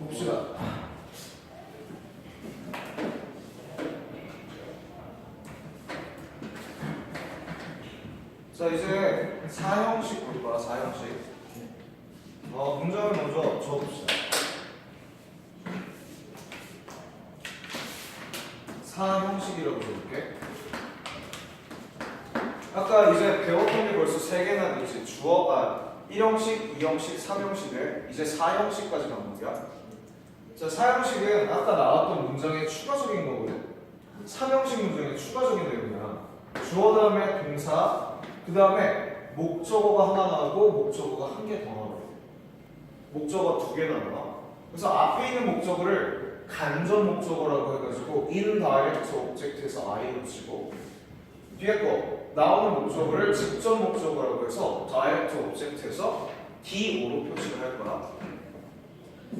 봅시다. 자 이제 사형식 볼 거야 사형식. 어 문장을 먼저 적읍시다. 사형식이라고 적을게. 아까 이제 배웠던 게 벌써 세 개나 되지. 주어 아 1형식, 2형식, 3형식에 이제 4형식까지 간 거야. 자, 4형식은 아까 나왔던 문장의 추가적인 거거든. 3형식 문장의 추가적인 내용이야. 주어 다음에 동사, 그 다음에 목적어가 하나 나오고 목적어가 한 개 더 나와요. 목적어 두 개나 나와. 그래서 앞에 있는 목적어를 간접 목적어라고 해가지고 indirect object에서 i로 치고 뒤에 거 나오는 목적어를 직접 목적어라고 해서 direct object에서 DO로 표시를 할 거야.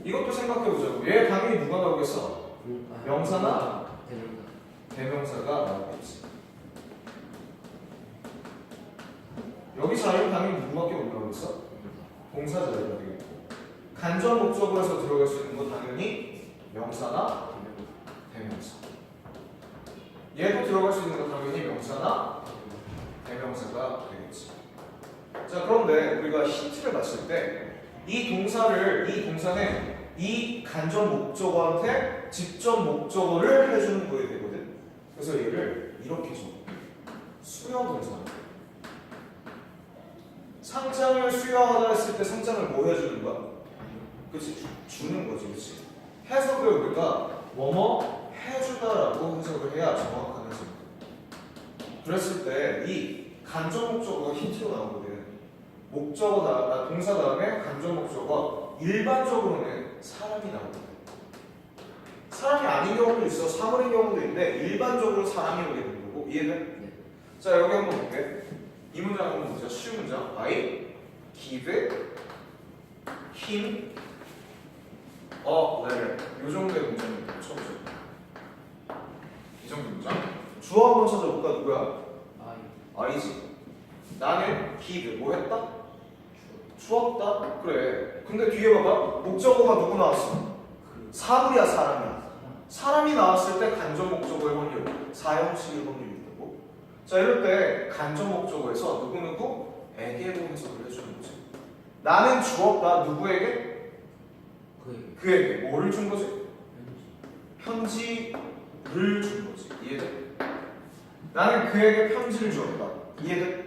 이것도 생각해 보자고. 얘 당연히 누가 나오겠어? 명사나? 대명사. 대명사가 나오겠지. 여기 자리는 당연히 누구밖에 못 나오겠어? 동사 자리가 되겠고. 간접 목적어에서 들어갈 수 있는 건 당연히 명사나 대명사. 얘도 들어갈 수 있는 건 당연히 명사나 대명사가 되겠지. 자, 그런데 우리가 힌트를 봤을 때 이 동사를 이 동사는 이 간접 목적어한테 직접 목적어를 해주는 거에 되거든. 그래서 얘를 이렇게 줘. 수요 동사. 상장을 수여하다 했을 때 상장을 뭐 해주는 거야? 그치 주, 주는 거지, 그치? 해석을 우리가 뭐뭐 해주다라고 해석을 해야 정확한 해석이야. 그랬을 때 이 간접 목적어가 힌트로 나오거든. 목적어 다 아, 동사 다음에 간접 목적어 일반적으로는 사람이 나오거든. 사람이 아닌 경우도 있어, 사물인 경우도 있는데 일반적으로 사람이 오게 되는 거고 이해돼? 네. 자 여기 한번 볼게. 이 문장 한번 보자. 쉬운 문장. I give him a letter. 요 정도의 문장입니다. 쳐보죠. 이 정도 문장. 주어 한번 찾아볼까? 누구야? 아이. I지. 나는 give 뭐 했다? 주었다. 그래. 근데 뒤에 봐봐. 목적어가 누구 나왔어? 그. 사물이야 사람이야. 사람. 사람이 나왔을 때 간접 목적어의 확률, 사형식의 확률이 있다고. 자 이럴 때 간접 목적어에서 누구 누구에게로 해석을 해주는 거지. 나는 주었다 누구에게? 그. 그에게 뭐를 준 거지? 편지. 편지를 준 거지. 이해돼? 나는 그에게 편지를 주었다. 이해돼?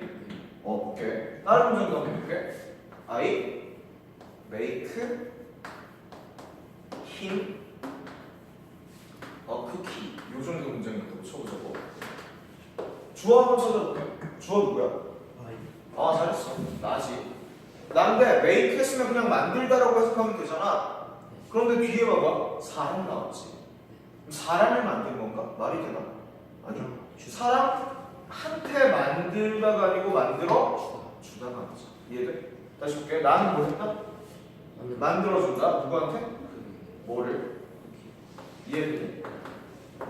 어, 오케이. 다른 문장도 한번 볼게. I make him a cookie. 요 정도 문장이라고 쳐보자고. 주어 한번 찾아볼게. 주어 누구야? 아 잘했어. 나지. 난데 make 했으면 그냥 만들다라고 해석하면 되잖아. 그런데 뒤에 봐봐. 사람 나왔지. 사람을 만든 건가? 말이 되나? 아니. 사람 한테 만들다가 아니고 만들어 주다가 맞아. 이해돼? 다시 볼게. 나는 뭐 했다? 만들. 만들어준다. 누구한테? 그. 뭐를? 이해돼?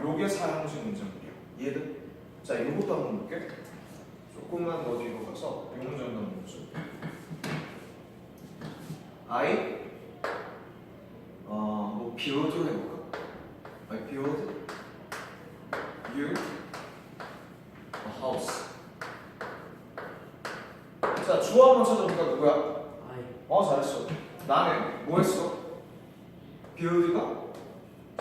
요게 사형식 문장이야. 이해돼? 자, 이것도 한번 볼게. 조금만 더 뒤로 가서 이 문장도 한번 보죠. I 어, 뭐 build 해볼까? I build you a house. 자, 주어 한번 찾아볼까? 누구야? 어, 잘했어. 나는 뭐 했어? build가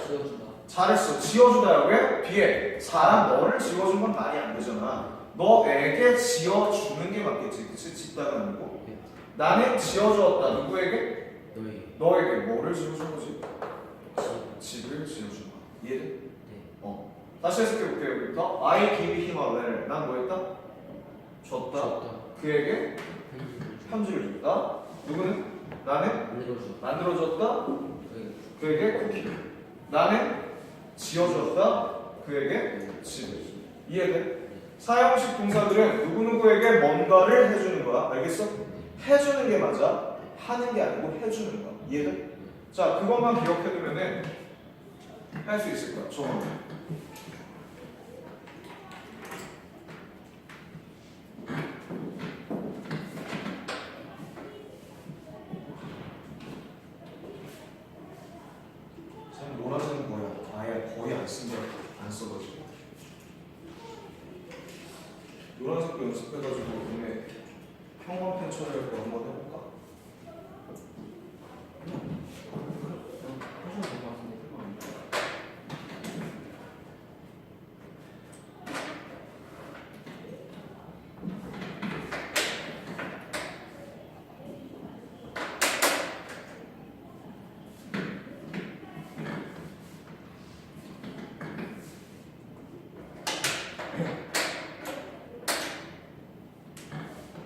지어주다. 잘했어. 지어주다야. 왜? 뒤에 사람 너를 지어준 건 말이 안 되잖아. 너에게 지어주는 게 맞겠지. 그치? 짓다가 아니고. 네. 나는 지어주었다. 누구에게? 너희. 너에게 뭐를 지어준 거지? 지. 집을 지어준 거야. 이해돼? 네. 어. 다시 해석해 볼게요. 여기부터. I give him a letter. 난뭐 했다? 줬다. 줬다. 그에게 편지를 줬다. 누구는? 나는 만들어줘. 만들어줬다. 그. 그에게 쿠키. 나는 지어줬다. 그에게 집을. 이해돼? 사형식 동사들은 누구누구에게 뭔가를 해주는 거야. 알겠어? 해주는 게 맞아. 하는 게 아니고 해주는 거야. 이해돼? 자, 그것만 기억해두면은 할 수 있을 거야. 저거. 연습해가지고 오늘 평범 펜 처리할 거 한번 해볼까? 하셔도 될것 같은데 그거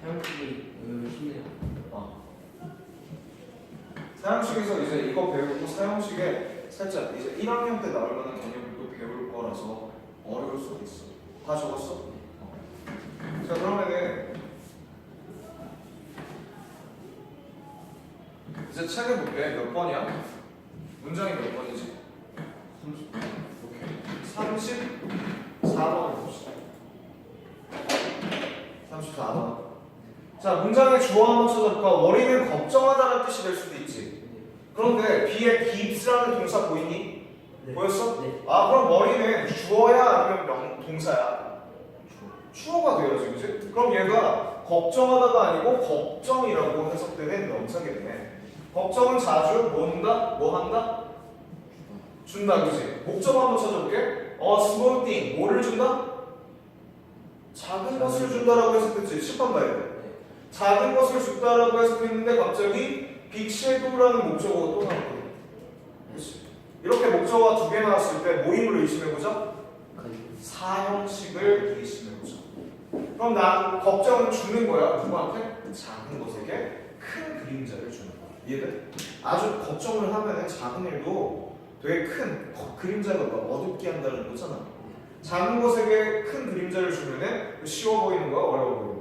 사용식이 음, 쉽네요 어. 사형식에서 이제 이거 배우고 사형식에 살짝 이제 1학년 때 나올 만한 개념을 또 배울 거라서 어려울 수도 있어. 다 적었어? 어. 자 그러면은 이제 책에 볼게 몇 번이야? 문장이 몇 번이지? 30. 오케이. 34번을 봅시다. 34번. 자, 문장의 주어와 맞춰졌까 월이는 걱정하다는 뜻이 될 수도 있지. 그런데 B에 gibbs라는 동사 보이니? 네. 보였어? 네 아, 그럼 머리는 주어야 아니면 명, 동사야? 주어가 되어야지, 그지? 그럼 얘가 걱정하다가 아니고 걱정이라고 해석되는 명사겠네. 걱정은 자주 뭐 한다? 뭐 한다? 준다, 그지? 목적 한번 찾아볼게. 어, small thing. 뭐를 준다? 작은 것을 준다라고 해석했지. 10번 봐야 돼. 네. 작은 것을 준다라고 해석했는데 갑자기 빅쉐도라는 목적어가 또 나왔거든. 그렇지. 이렇게 목적어가 두 개 나왔을 때 모임을 의심해보자. 사형식을 의심해보자. 그럼 나 걱정은 주는 거야. 누구한테? 작은 것에게 큰 그림자를 주는 거야. 이해돼? 아주 걱정을 하면 작은 일도 되게 큰 거- 그림자가 막 어둡게 한다는 거잖아. 작은 것에게 큰 그림자를 주면은 쉬워 보이는 거야, 어려워 보이는 거야.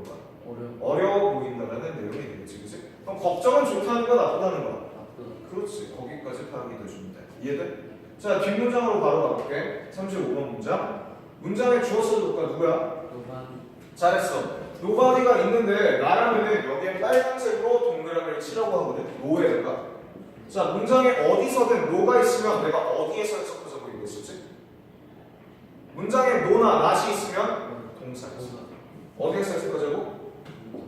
어려워 어려워 보인다라는 내용이 되겠지, 그치? 그럼 걱정은 좋다는 거야, 나쁘다는 거야? 나쁘다 그렇지, 거기까지 파악이 돼주면 돼. 이해돼? 자, 뒷문장으로 바로 가볼게. 35번 문장. 문장에 주어 써줄까, 누구야? 노반 잘했어. 노바디가 있는데 나라면은 여기에 빨간색으로 동그라미를 치라고 하거든. 노에다가. 자, 문장에 어디서든 노가 있으면 내가 어디에서 해석해서 보이겠었지? 문장에 노나 낫이 있으면 동사에서. 동사 어디에서 해석하자고?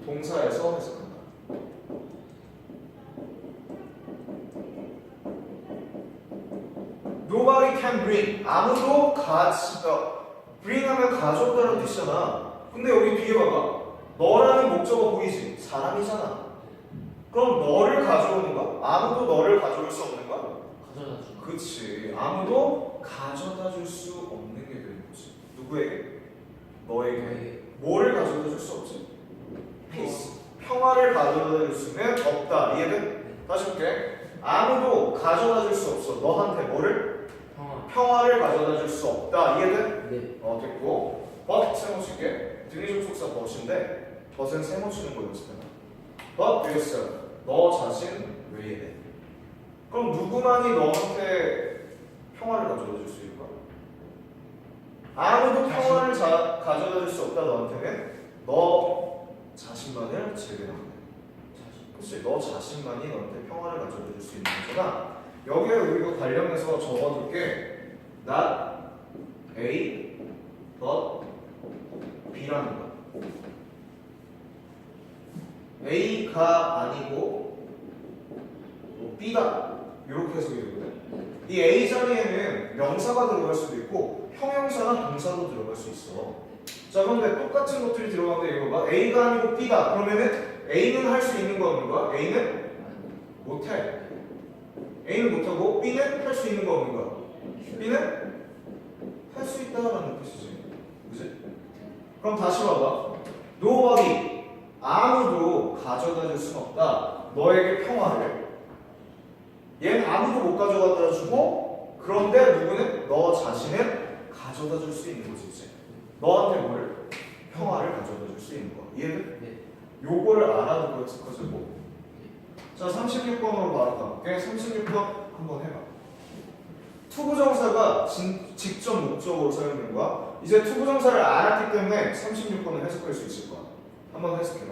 동사에서 해석한다. Nobody can bring. 아무도 가지, 어, bring 하면 가져다라는 뜻이잖아. 근데 여기 뒤에 봐봐. 너라는 목적어 보이지? 사람이잖아. 그럼 너를 가져오는 거야? 아무도 너를 가져올 수 없는 거야? 가져다 주 그치. 아무도 가져다 줄 수 없는 게 되는 거지. 누구에게? 너에게 뭐를 가져다 줄 수 없지? Peace. 평화를 가져다 줄 수는 없다. 이해돼? 다시 볼게. 아무도 가져다 줄 수 없어. 너한테 뭐를? 평화 평화를 가져다 줄 수 없다. 이해돼? 네 어, 됐고. but 세모 칠게. 등위 접속사 but인데 but은 세모 치는 거 연습해봐. but yourself. 너 자신 왜 이래? 그럼 누구만이 너한테 평화를 가져다 줄 수 있을까? 아무도 평화를 자, 가져다 줄 수 없다 너한테는 너 자신만을 돼. 그렇지 너 자신만이 너한테 평화를 가져다 줄수 있는 거잖아 여기에 우리가 관련해서 적어둘 게. Not A but B라는 거야. A가 아니고 뭐 B다. 이렇게 해석이 되거든 이 A 자리에는 명사가 들어갈 수도 있고 형용사나 동사도 들어갈 수 있어 자 그런데 똑같은 것들이 들어가는데 이거 봐 A가 아니고 B다 그러면은 A는 할 수 있는 거 없는 거야? A는 못해. A는 못하고 B는 할 수 있는 거 없는 거야? B는 할 수 있다라는 뜻이지. 그지? 그럼 다시 봐봐. Nobody 아무도 가져다 줄 수는 없다. 너에게 평화를. 얘는 아무도 못 가져다 주고 그런데 누구는 너 자신은 가져다 줄 수 있는 거지 너한테 뭐를 평화를 가져다 줄 수 있는 거야 이해돼? 네. 요거를 알아두고 해석하자고 자 36번으로 바로 가볼게 36번 한번 해봐. 투부정사가 진- 직접 목적으로 사용된 거야? 이제 투부정사를 알았기 때문에 36번을 해석할 수 있을 거야. 한번 해석해봐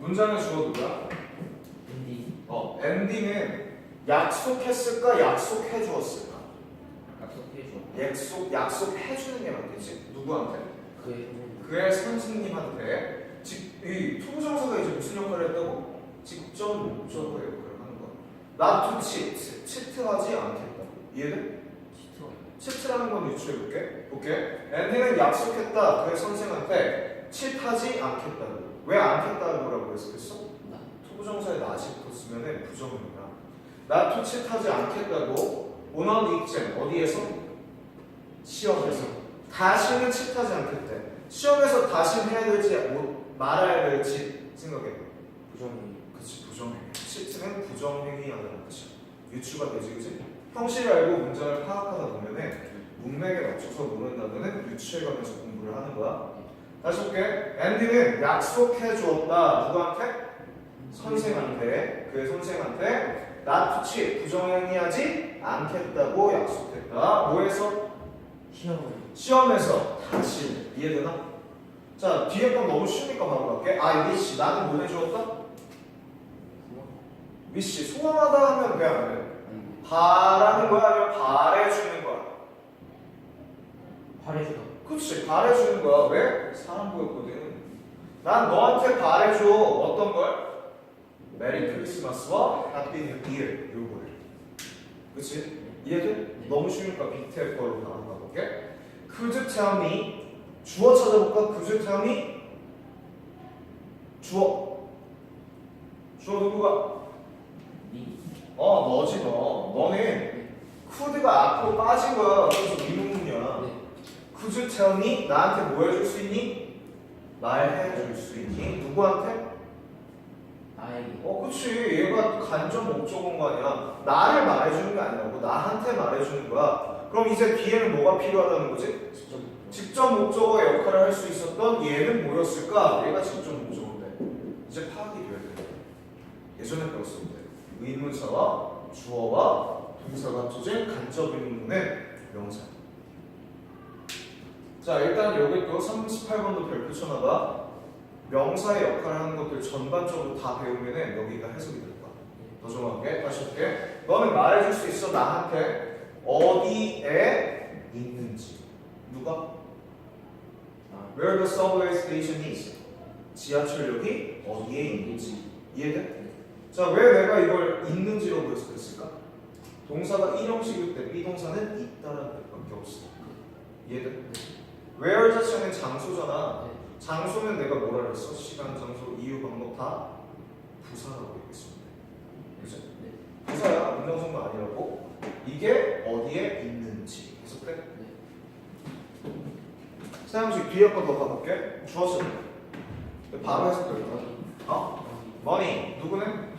문장의 주어 누구야? 앤디 어, MD는 약속했을까? 약속해 주었을까? 약속해 줘 약속 약속해 주는 게 맞겠지. 누구한테? 그의 선생님 그의 선생님한테 직, 이 투부정사가 이제 무슨 역할을 했다고? 직접 목적어 역할을 하는 거야. Not to cheat, 치트하지 않겠다. 이해돼? 치트라는 건 유추해 볼게. 볼게. 앤디는 약속했다. 그의 선생한테 치트하지 않겠다고. 왜 않겠다는 거라고 했었겠어? 나 투부정사에 not이 붙었으면 부정입니다. Not cheat하지 않겠다고 on exam 어디에서? 시험에서. 다시는 치트하지 않겠대. 시험에서 다시 해야 될지 뭐 말아야 될지 생각해. 부정이 그치 부정행위. 치트는 부정행위하다는 뜻이야. 유추가 되지 그치? 형식을 알고 문장을 파악하다 보면은 문맥에 맞춰서 노는다면은 유추해가면서 공부를 하는 거야. 다시 볼게. 앤디는 약속해 주었다. 누구한테? 선생한테. 그의 선생한테 to cheat 부정행위하지 않겠다고 약속했다. 뭐에서? 시험을 시험에서 다시 이해되나? 자 뒤에 건 너무 쉬우니까 바로 갈게. 아 미씨 나는 뭐 해주었다? 미씨 소원하다 하면 왜안 돼? 아니 바라는 거야 아니면 바래주는 거야? 발해주다 그치 바래주는 거야 왜? 사람 보였거든 난 너한테 바래줘 어떤 걸? 메리 크리스마스와 해피 뉴 이어 요거를 그치? 이해돼? 너무 쉬우니까 밑에 걸로 바로 가볼게 Could you tell me 주어 찾아볼까? Could you tell me 주어 주어 누구가? 니어 너지 너 너는 could가 앞으로 빠진 거야 그래서 미문문이야 네 Could you tell me? 나한테 뭐 해줄 수 있니? 말해줄 수 있니? 누구한테? 나에게 어, 그치. 얘가 간접 목적어인 거 아니야. 나를 말해주는 게 아니라고. 나한테 말해주는 거야. 그럼 이제 뒤에는 뭐가 필요하다는 거지? 직접 직접 목적어의 역할을 할 수 있었던 얘는 뭐였을까? 얘가 직접 목적어인데. 이제 파악이 돼야 돼. 예전에 배웠었는데. 의문사와 주어와 동사가 합쳐진 간접 의문문의 명사. 자, 일단 여기 또 38번도 별표 쳐놔봐. 명사의 역할을 하는 것들 전반적으로 다 배우면은 여기가 해석이 될 거야. 더 정확하게 다시 할게. 너는 말해줄 수 있어 나한테 어디에 있는지. 누가? 아 Where the subway station is. 지하철역이 어디에 있는지. 이해돼? 자, 왜 내가 이걸 있는지라고 해석했을까? 동사가 일형식일 때 비동사는 있다라는 뜻밖에 없어. 이해돼? Where 자체는 장소잖아. 네. 장소는 내가 뭐라 그랬어? 시간, 장소, 이유, 방법 다 부사라고 얘기했습니다. 그죠? 네. 부사야. 문장성도 아니라고. 이게 어디에 있는지 해석돼? 네. 사용식 뒤에 거더 가볼게. 주었어. 바로 해석될 거야. 어? money. 누구는?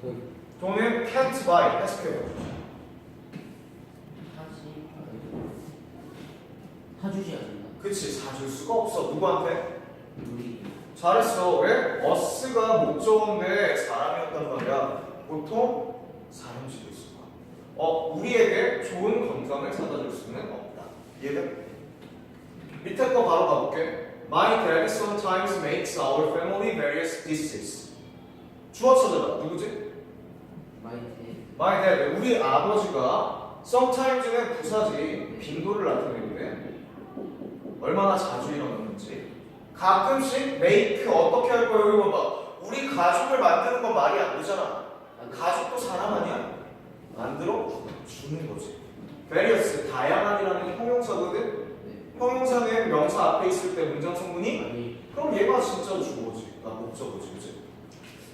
그 돈은 can't buy. 해석해봐. 사주지 않는다 그치. 사줄 수가 없어. 누구한테? 우리 잘했어. 왜? 어스가 목적어인데 사람이었단 말이야. 보통 사람식이 있을 거야. 어, 우리에게 좋은 건강을 사다 줄 수는 없다. 이해돼? 밑에 거 바로 가볼게. My dad sometimes makes our family various dishes. 주어 찾아봐. 누구지? 마이테 My dad. 우리 아버지가 sometimes는 부사지. 빈도를 나타내는데 얼마나 자주 일어났는지. 가끔씩 make 어떻게 할 거예요? 이거 봐. 우리 가족을 만드는 건 말이 안 되잖아. 가족도 사람 아니야? 만들어 주는 거지. various 다양한이라는 형용사거든. 네 형용사는 명사 앞에 있을 때 문장 성분이 아니 그럼 얘가 진짜 주어지. 나 목적어지, 그지?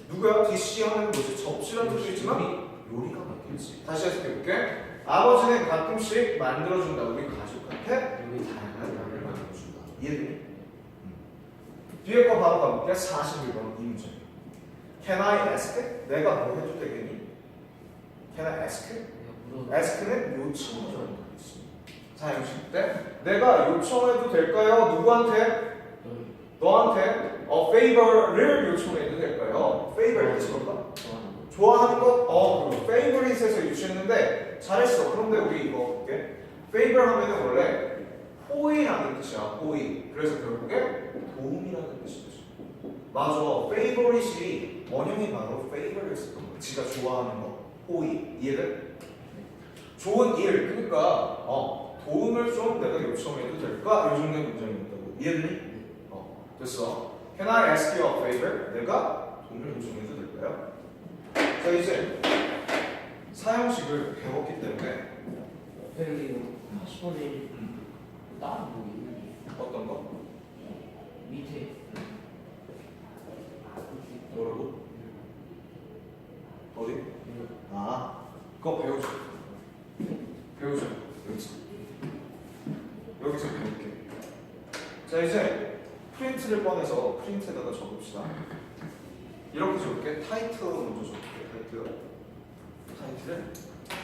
누구야? DC 하면 뭐지? 접시라는 뜻도 있지만 요리가 맞겠지. 다시 해석해볼게. 아버지는 가끔씩 만들어준다. 우리 가족한테 요리를 만들어준다. 이해되니? 음. 뒤에 거 바로 가볼게. 41번 이 문제. Can I ask? 내가 뭐 해도 되겠니? Can I ask? ask는 요청을 하는 거지. 자, 영식 때 내가 요청해도 될까요? 누구한테? 널 너한테 a favor를 요청해도 될까요? 뭐가? 좋아하는 거 좋아하는 것? 어, 그리고 favorite에서 유추했는데 잘했어. 그런데 우리 이거 볼게. favor 하면은 원래 호의라는 뜻이야. 호의. 그래서 결국에 도움이라는 뜻이 되죠. 맞아. favorite이 원형이 바로 favorite였던 거야. 지가 좋아하는 거. 호의. 이해돼? 좋은 일. 그러니까 어, 도움을 좀 내가 요청해도 될까? 이 정도의 문장이었다고. 이해되니? 어, 됐어. Can I ask you a favor? 내가 도움을 요청해도 될까요? 자 이제 사형식을 배웠기 때문에 여기 80번에 1 따로 뭐 있는지 어떤 거? 밑에 뭐라고? 어디? 아, 그거 배우죠. 배우죠. 여기서. 여기서 배울게. 자, 이제 프린트를 꺼내서 프린트에다가 적읍시다. 이렇게 적을게. 타이틀 먼저 적을게. 타이틀. 타이틀.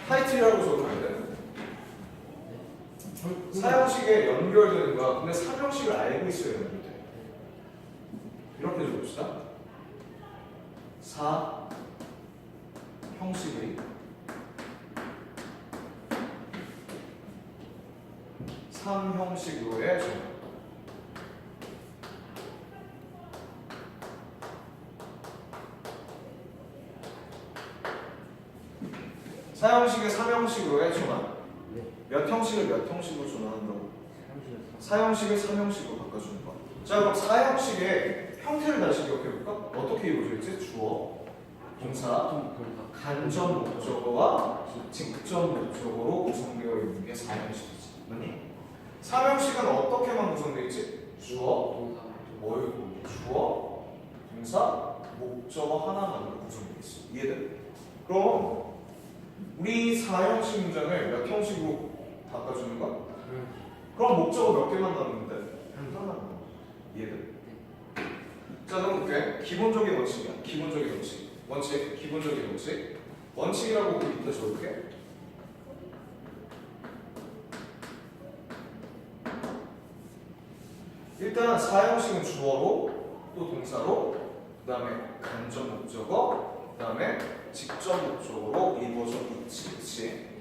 타이틀이라고 적으면 돼. 사형식에 연결되는 거야. 근데 사형식을 알고 있어야 되는데. 이렇게 적읍시다. 사 형식의 삼 형식으로의 조합. 사형식의 삼형식으로의 전환. 네몇 형식을 몇 형식으로 전환한다고? 30에서 사형식을 삼형식으로 바꿔주는 거. 자 그럼 사형식의 형태를 다시 기억해볼까? 어떻게 이루어져 있지? 주어, 동사, 간접 목적어와 직접 목적어로 구성되어 있는 게 사형식이지. 맞니? 사형식은 어떻게만 구성되어 있지? 주어, 뭘 주어, 동사, 목적어 하나만으로 구성되어 있어. 이해돼? 그럼 우리 사형식 문장을 몇 형식으로 바꿔주는 거야? 그럼 목적어 몇 개만 남는데? 하나만 남아. 이해돼? 자, 그럼 볼게. 기본적인 원칙이야. 기본적인 원칙. 원칙, 기본적인 원칙. 원칙이라고 그 밑에 적을게. 일단 사형식은 주어로 또 동사로 그 다음에 간접 목적어 그 다음에 직접 목적어로 이루어져 있지, 그렇지?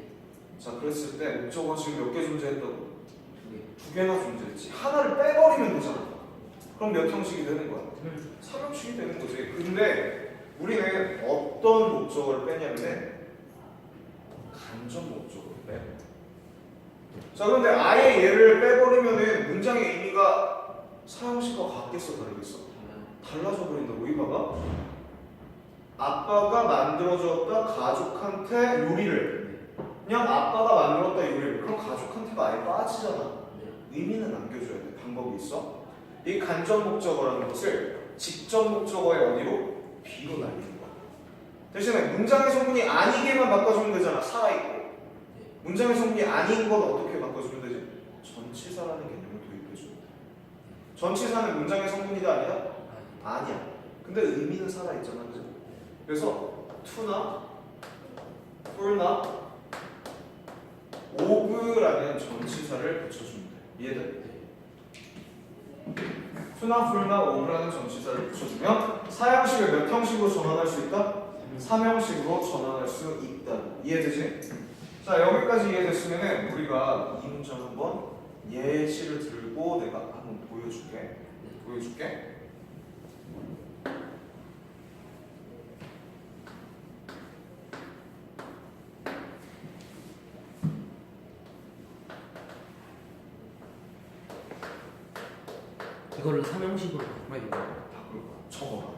자, 그랬을 때 목적어 지금 몇 개 존재했다고? 두개 두 개나 존재했지. 하나를 빼버리면 되잖아. 그럼 몇 형식이 되는 거야? 삼형식이 되는 거지. 근데 우리는 어떤 목적어를 빼냐면은 간접 목적어를 빼. 자, 그런데 아예 얘를 빼버리면은 문장의 의미가 사형식과 같겠어, 다르겠어? 달라져 버린다고. 이 봐봐. 아빠가 만들어줬다 가족한테 요리를. 그냥 아빠가 만들었다 요리를. 그럼 가족한테가 아예 빠지잖아. 네 의미는 남겨줘야 돼. 방법이 있어. 이 간접 목적어라는 것을 직접 목적어의 어디로? B로 날리는 거야. 대신에 문장의 성분이 아니게만 바꿔주면 되잖아. 살아있고. 문장의 성분이 아닌 건 어떻게 바꿔주면 되지? 전치사라는 개념을 도입해주면 돼. 전치사는 문장의 성분이다 아니야? 아 아니야. 근데 의미는 살아있잖아. 그죠? 그래서 to나 for나 of라는 전치사를 붙여주면 돼. 이해돼? to나 for나 of라는 전치사를 붙여주면 사형식을 몇 형식으로 전환할 수 있다? 삼형식으로 전환할 수 있다. 이해되지? 자 여기까지 이해됐으면은 우리가 이 문장 한번 예시를 들고 내가 한번 보여줄게. 보여줄게. 이거를 삼형식으로 바꿔야 돼요 바꿀 거야. 적어봐.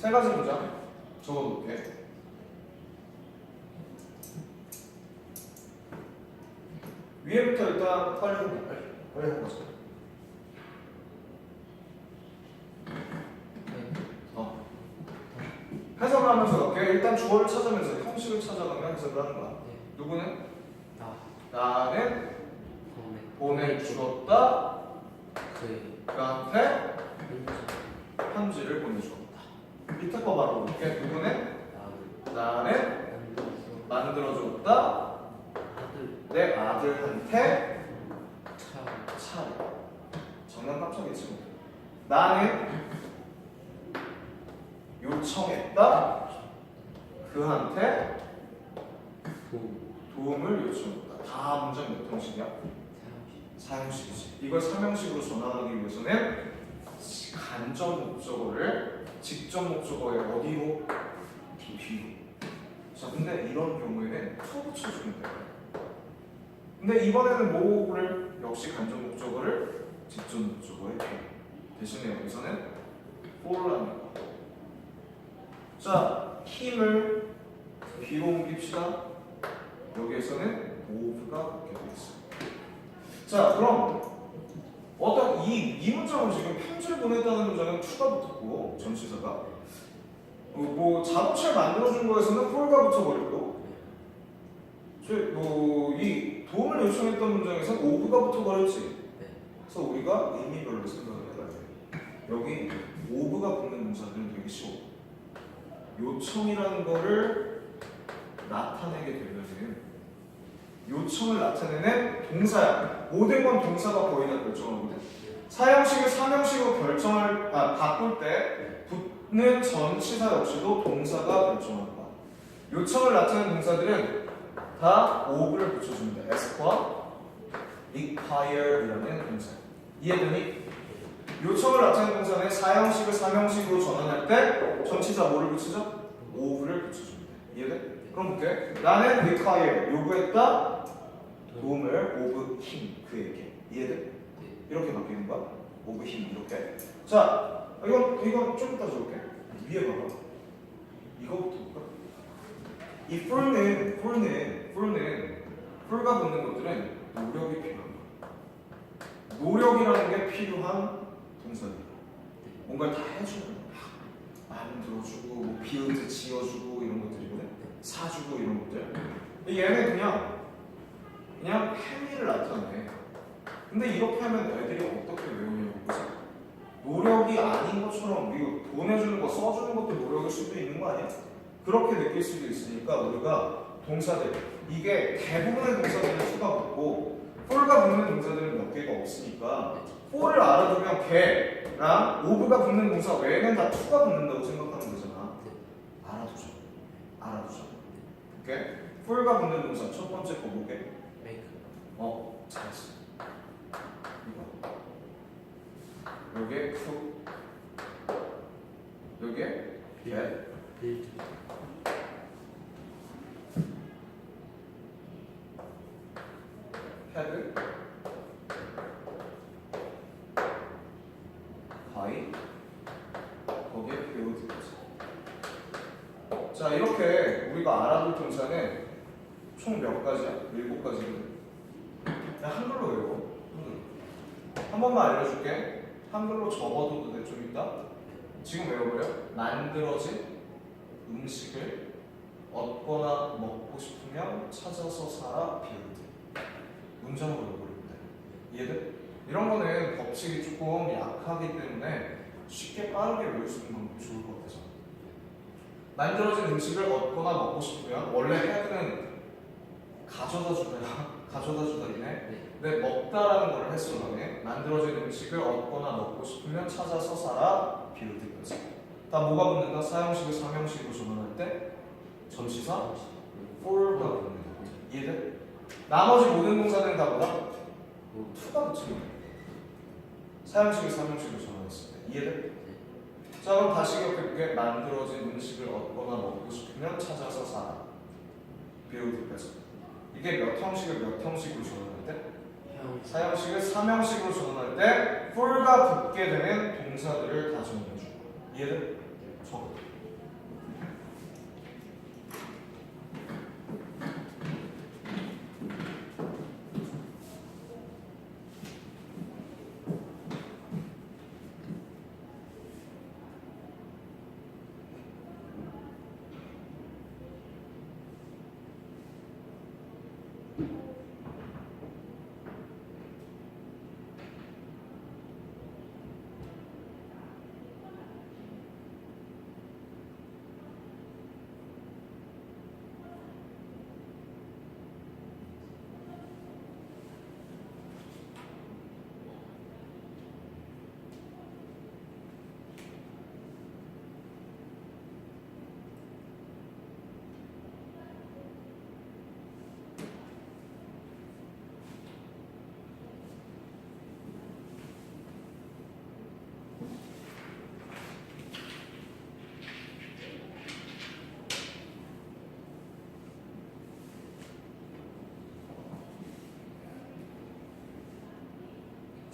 세 가지 문장 적어놓을게. 위에부터 일단 빨리 해볼게. 빨리. 빨리 해보자. 네 어. 해석을 하면서 갈게. 일단 주어를 찾아면서 형식을 찾아가면 해석을 하는 거야. 네. 누구는? 나 나는 보내 보내주었다. 그 그한테 현재 편지를 보내주었다. 밑에 거 바로 볼게. 누구는 나는 만들어줬다. 내 아들한테 차를. 장난 깜짝이지 뭐. 나는 요청했다. 그한테 도움을 요청했다. 다 문장 몇 형식이야? 사형식이지. 이걸 삼형식으로 전환하기 위해서는 간접 목적어를 직접 목적어의 어디로? 뒤로. 자, 근데 이런 경우에는 to 붙여주면 돼요. 근데 이번에는 뭐를 역시 간접 목적어를 직접 목적어에 대신에 여기서는 for라는 거. 자, 힘을 뒤로 옮깁시다. 여기에서는 붙게 돼 있어요. 자, 그럼 어떤 이, 이 문장은 지금 편지를 보냈다는 문장은 추가 붙었고 전치사가 뭐, 뭐 자동차를 만들어준 거에서는 for가 붙어버렸고 뭐이 도움을 요청했던 문장에서 오브가 붙어버렸지. 그래서 우리가 의미별로 생각을 해봐야 돼. 여기 오브가 붙는 문장들은 되게 쉬워. 요청이라는 거를 나타내게 되면은 요청을 나타내는 동사야. 모든 건 동사가 거의 다 결정하거든. 사형식을 삼형식으로 결정을 아, 바꿀 때 붙는 전치사 역시도 동사가 결정한다. 요청을 나타내는 동사들은 다 오브를 붙여줍니다. ask와 require이라는 동사. 이해되니? 요청을 나타내는 동사는 사형식을 삼형식으로 전환할 때 전치사 뭐를 붙이죠? 오브를 붙여줍니다. 이해돼? 그럼 볼게. 나는 require 요구했다. 도움을 오브 힘 그에게. 이해돼? 이렇게 바뀌는 거야. 오브 힘 이렇게. 자, 이건 이건 좀 이따 줄게. 위에 봐봐. 이거부터 볼까? 이 풀는 풀는 풀는 풀가 붙는 것들은 노력이 필요한 거야. 노력이라는 게 필요한 동사들이야. 뭔가를 다 해주는 거야. 만들어주고 뭐 비읍트 지어주고 이런 것들이거든. 사주고 이런 것들. 얘는 그냥 그냥 행위를 나타내. 근데 이렇게 하면 애들이 어떻게 외우냐고 보자. 노력이 아닌 것처럼 이거 보내주는 거 써주는 것도 노력일 수도 있는 거 아니야? 그렇게 느낄 수도 있으니까 우리가 동사들 이게 대부분의 동사들은 수가 붙고 for가 붙는 동사들은 몇 개가 없으니까 for를 알아두면 개랑 ove가 붙는 동사 외에는 다 to가 붙는다고 생각하면 되잖아. 알아두자. 알아두자. 오케이? for가 붙는 동사 첫 번째 거 뭐게? 어, 잘했어. 이거. 요게 프. 요게 get. 헤드. 바이. 거기에 배우드. 자, 이렇게 우리가 알아둘 동사는 총 몇 가지야? 일곱 가지거든. 그냥 한글로 외워. 한글로. 한 번만 알려줄게. 한글로 접어둬도 돼, 좀 이따. 지금 외워버려. 만들어진 음식을 얻거나 먹고 싶으면 찾아서 사라 비우드. 외워버리면 돼. 이해돼? 이런 거는 법칙이 조금 약하기 때문에 쉽게 빠르게 외울 수 있는 방법이 좋을 것 같아서. 만들어진 음식을 얻거나 먹고 싶으면 원래 헤드는 가져다 주다 가져다 주다이네. 근데 먹다라는 걸 너네 만들어진 음식을 얻거나 먹고 싶으면 찾아서 사라 비우드까지 다 뭐가 붙는다? 사형식을 삼형식으로 전환할 때 전치사 for가 붙는다 이해돼? 나머지 모든 동사들은 다 뭐다? 뭐 to가 붙이는 거야 사형식을 삼형식으로 전환했을 때 이해돼? 자 그럼 다시 기억해볼게 만들어진 음식을 얻거나 먹고 싶으면 찾아서 사라 비우드까지 이게 몇 형식을 몇 형식으로 전환할 때? 사형식을 삼형식으로 전환할 때 for가 붙게 되는 동사들을 다 정리해 줄 거야. 이해돼?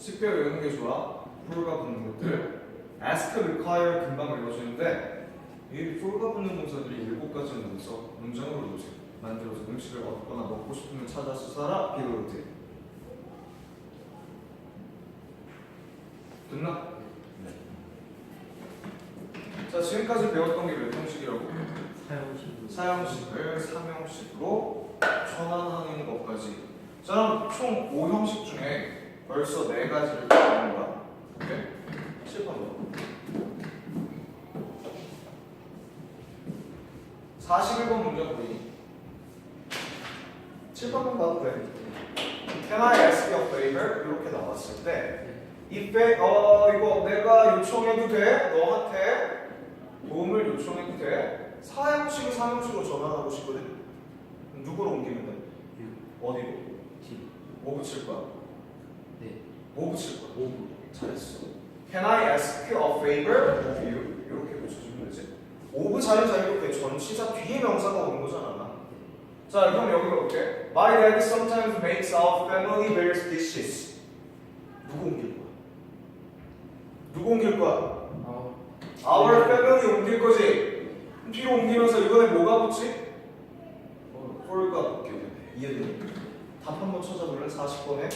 쉽게 외우는 게 좋아. for가 붙는 것들. ask, require 금방 외워지는데 이 for가 붙는 동사들이 일곱 가지는 문서 문장으로 이루어져. 만들어서 음식을 얻거나 먹고 싶으면 찾아서 사라. 비로드. 됐나? 자 지금까지 배웠던 게 몇 형식이라고? 사용식. 사형식을 3형식으로 전환하는 것까지 자 총 5형식 중에 벌써 4가지를 배우는 거야 오케이? 7번 봐 41번 문제 보이니? 7번만 봐도 돼 Can I ask you a favor? 이렇게 나왔을 때이 빼, 어 이거 내가 요청해도 돼? 너한테 도움을 요청해도 돼? 사형식을 삼형식으로 전환하고 싶거든? 누구로 옮기면 돼? 어디로? 지. 뭐 붙일 거야? 네. 뭐 붙일 거야? 오. 잘했어 Can I ask you a favor of you? 이렇게 붙여주면 되지 오브 자리 자유롭게 전치사 뒤에 명사가 오는 거잖아 자 그럼 여기 볼게 My dad sometimes makes our family various dishes 누구 옮길 거야? 누구 옮길 거야? 아. Our family 옮길 거지. 뒤로 옮기면서 이번에 뭐가 붙지? 어, for가 붙게 돼. 이해되니? 답 한번 찾아볼래? 40번에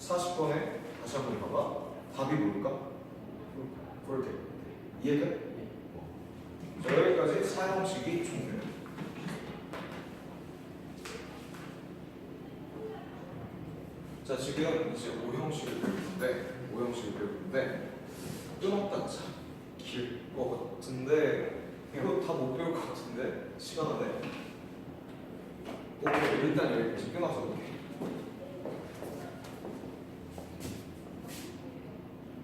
40번에 다시 한번 봐봐. 답이 뭘까? for 돼. 이해돼? 자, 여기까지 사형식이 종료. 자 지금 이제 5형식을 배우는데 5형식을 배우는데 끊었다 자 길것 같은데 이거 다 못 배울 것 같은데 시간 안에 오케이 일단 여기까지 끊어서 볼게